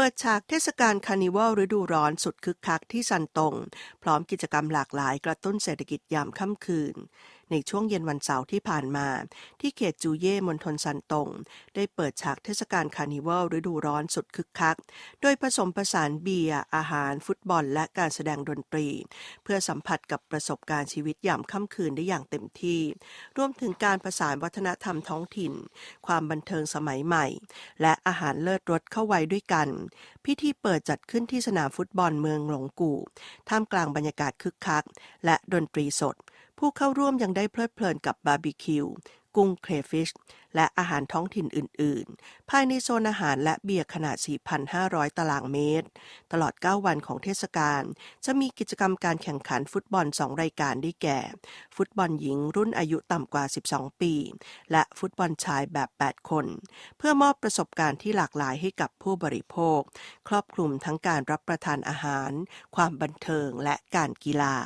ปิดฉากเทศกาลคาร์นิวัลฤดูร้อนสุดคึกคักที่ซันตง พร้อมกิจกรรมหลากหลายกระตุ้นเศรษฐกิจยามค่ำคืน ในช่วงเย็นวันเสาร์ที่ผ่านมา ที่เขตจูเย่มณฑลซันตง ได้เปิดฉากเทศกาลคาร์นิวัลฤดูร้อนสุดคึกคัก โดยผสมผสานเบียร์ อาหาร ฟุตบอล และการแสดงดนตรี เพื่อสัมผัสกับประสบการณ์ชีวิตยามค่ำคืนได้อย่างเต็มที่ รวมถึงการผสานวัฒนธรรมท้องถิ่น ความบันเทิงสมัยใหม่ และอาหารเลิศรสเข้าไว้ด้วยกัน พิธีเปิดจัดขึ้นที่สนามฟุตบอลเมืองหลงกู่ท่ามกลางบรรยากาศคึกคัก และดนตรีสด ผู้เข้าร่วมยังได้เพลิดเพลินกับบาร์บีคิว กุ้งเครฟิช และอาหารท้องถิ่นอื่น ๆ ภายในโซนอาหารและเบียร์ขนาด 4,500 ตารางเมตร ตลอด 9 วันของเทศกาล จะมีกิจกรรมการแข่งขันฟุตบอล 2 รายการได้แก่ ฟุตบอลหญิงรุ่นอายุต่ำกว่า 12 ปี และฟุตบอลชายแบบ 8 คน เพื่อมอบประสบการณ์ที่หลากหลายให้กับผู้บริโภค ครอบคลุมทั้งการรับประทานอาหาร ความบันเทิงและการกีฬา